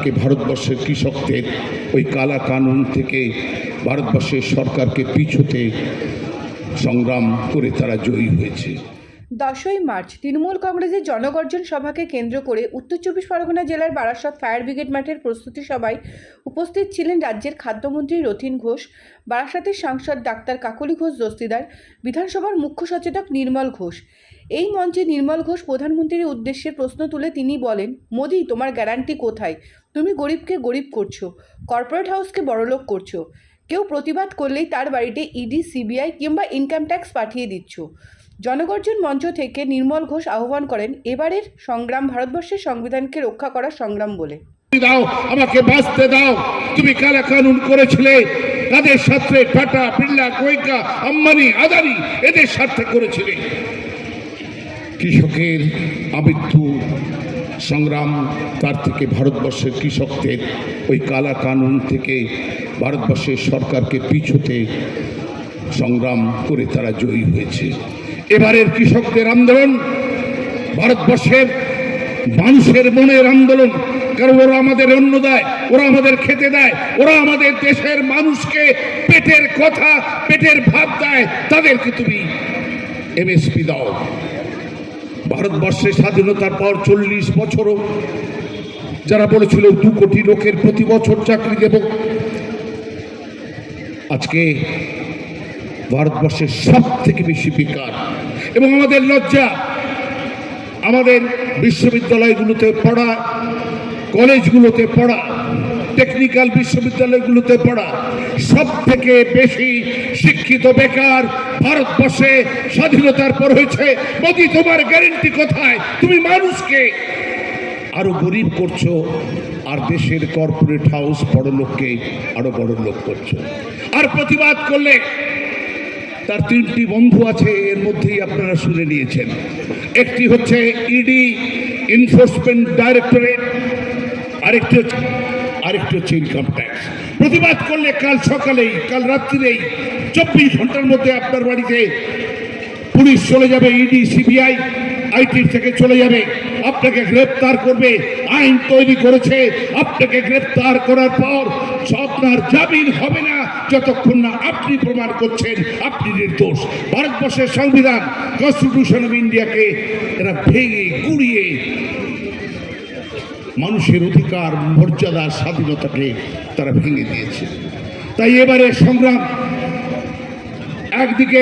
থেকে ভারতবর্ষের কৃষকদের ওই কালা কানুন থেকে ভারতবর্ষের সরকারকে পিছুতে সংগ্রাম করে তারা জয়ী হয়েছে। দশই মার্চ তৃণমূল কংগ্রেসের জনগর্জন সভাকে কেন্দ্র করে উত্তর চব্বিশ পরগনা জেলার বারাসত ফায়ার ব্রিগেড মাঠের প্রস্তুতি সভায় উপস্থিত ছিলেন রাজ্যের খাদ্যমন্ত্রী রথিন ঘোষ, বারাসাতের সাংসদ ডাক্তার কাকলি ঘোষ দস্তিদার, বিধানসভার মুখ্য সচেতক নির্মল ঘোষ। এই মঞ্চে নির্মল ঘোষ প্রধানমন্ত্রীর উদ্দেশ্যে প্রশ্ন তুলে তিনি বলেন, মোদি, তোমার গ্যারান্টি কোথায়? তুমি গরিবকে গরিব করছ, কর্পোরেট হাউসকে বড়লোক করছ। কেউ প্রতিবাদ করলেই তার বাড়িতে ইডি, সিবিআই কিংবা ইনকাম ট্যাক্স পাঠিয়ে দিচ্ছ। জনগর্জন মঞ্চ থেকে নির্মল ঘোষ আহ্বান করেন, এবারের সংগ্রাম ভারতবর্ষের সংবিধানকে রক্ষা করার সংগ্রাম বলে। দাও, আমাকে বাঁচতে দাও। তুমি কালা কানুন করেছিলে। কাদের সাথে টাটা, বিড়লা আম্বানি, আদানি এদের স্বার্থে করেছিলে। কৃষকের আমৃত্যু সংগ্রাম তার থেকে ভারতবর্ষের কৃষকদের ওই কালা কানুন থেকে ভারতবর্ষের সরকারকে পিছুতে সংগ্রাম করে তারা জয়ী হয়েছে। এবারের কৃষকদের আন্দোলন, ভারতবর্ষের মানুষের মনের আন্দোলন, কারণ ওরা আমাদের অন্ন দেয়, ওরা আমাদের খেতে দেয়, ওরা আমাদের দেশের মানুষকে পেটের কথা, পেটের ভাব দেয়, তাদেরকে তুমি এমএসপি দাও। ভারতবর্ষের স্বাধীনতার পর চল্লিশ বছরও যারা বলেছিল দু কোটি লোকের প্রতি বছর চাকরি দেব, আজকে ভারতবর্ষের সব থেকে বেশি বেকার এবং আমাদের লজ্জা, আমাদের বিশ্ববিদ্যালয়গুলোতে পড়া, কলেজগুলোতে পড়া টেকনিক্যাল বিশ্ববিদ্যালয়গুলোতে পড়া সব থেকে বেশি শিক্ষিত বেকার ভারতবর্ষে স্বাধীনতার পর হয়েছে। মোদি, তোমার গ্যারেন্টি কোথায়? তুমি মানুষকে আরও গরিব করছ, আর দেশের কর্পোরেট হাউস বড় লোককে আরও বড় লোক করছ। আর প্রতিবাদ করলে তার তিনটি বন্ধু আছে, এর মধ্যেই আপনারা শুনে নিয়েছেন। একটি হচ্ছে ইডি এনফোর্সমেন্ট ডাইরেক্টরেট আরেকটি হচ্ছে আরেকটি হচ্ছে ইনকাম ট্যাক্স প্রতিবাদ করলে কাল সকালেই, কাল রাত্রিরেই চব্বিশ ঘণ্টার মধ্যে আপনার বাড়িতে পুলিশ চলে যাবে ইডি সিবিআই আইটি থেকে চলে যাবে। আপনাকে গ্রেপ্তার করবে, আইন তৈরি করেছে। আপনাকে গ্রেপ্তার করার পর আপনার জামিন হবে না। যতক্ষণ না আপনি প্রমাণ করছেন, আপনি নির্দোষ। ভারতবর্ষের সংবিধান কনস্টিটিউশন অফ ইন্ডিয়াকে এরা ভেঙে, গুড়িয়ে মানুষের অধিকার, মর্যাদা, স্বাধীনতাকে তারা ভেঙে দিয়েছে। তাই এবারে সংগ্রাম একদিকে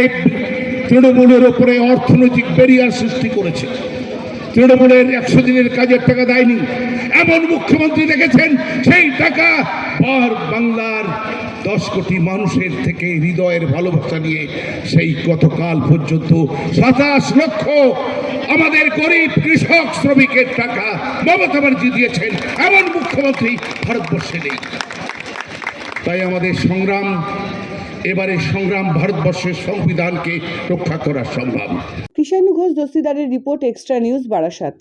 তৃণমূলের ওপরে অর্থনৈতিক ব্যারিয়ার সৃষ্টি করেছে। তৃণমূলের একশো দিনের কাজের টাকা দেয়নি। এমন মুখ্যমন্ত্রী দেখেছেন, সেই টাকা পর বাংলার দশ কোটি মানুষের থেকে হৃদয়ের ভালোবাসা নিয়ে সেই গতকাল পর্যন্ত সাতাশ লক্ষ আমাদের গরিব কৃষক শ্রমিকের টাকা মমতা ব্যানার্জি দিয়েছেন, এমন মুখ্যমন্ত্রী ভারতবর্ষে নেই। তাই আমাদের সংগ্রাম, এবারে সংগ্রাম ভারতবর্ষের সংবিধানকে রক্ষা করা সম্ভব। কিষাণ ঘোষ দস্তিদারের রিপোর্ট এক্সট্রা নিউজ বারাসাত।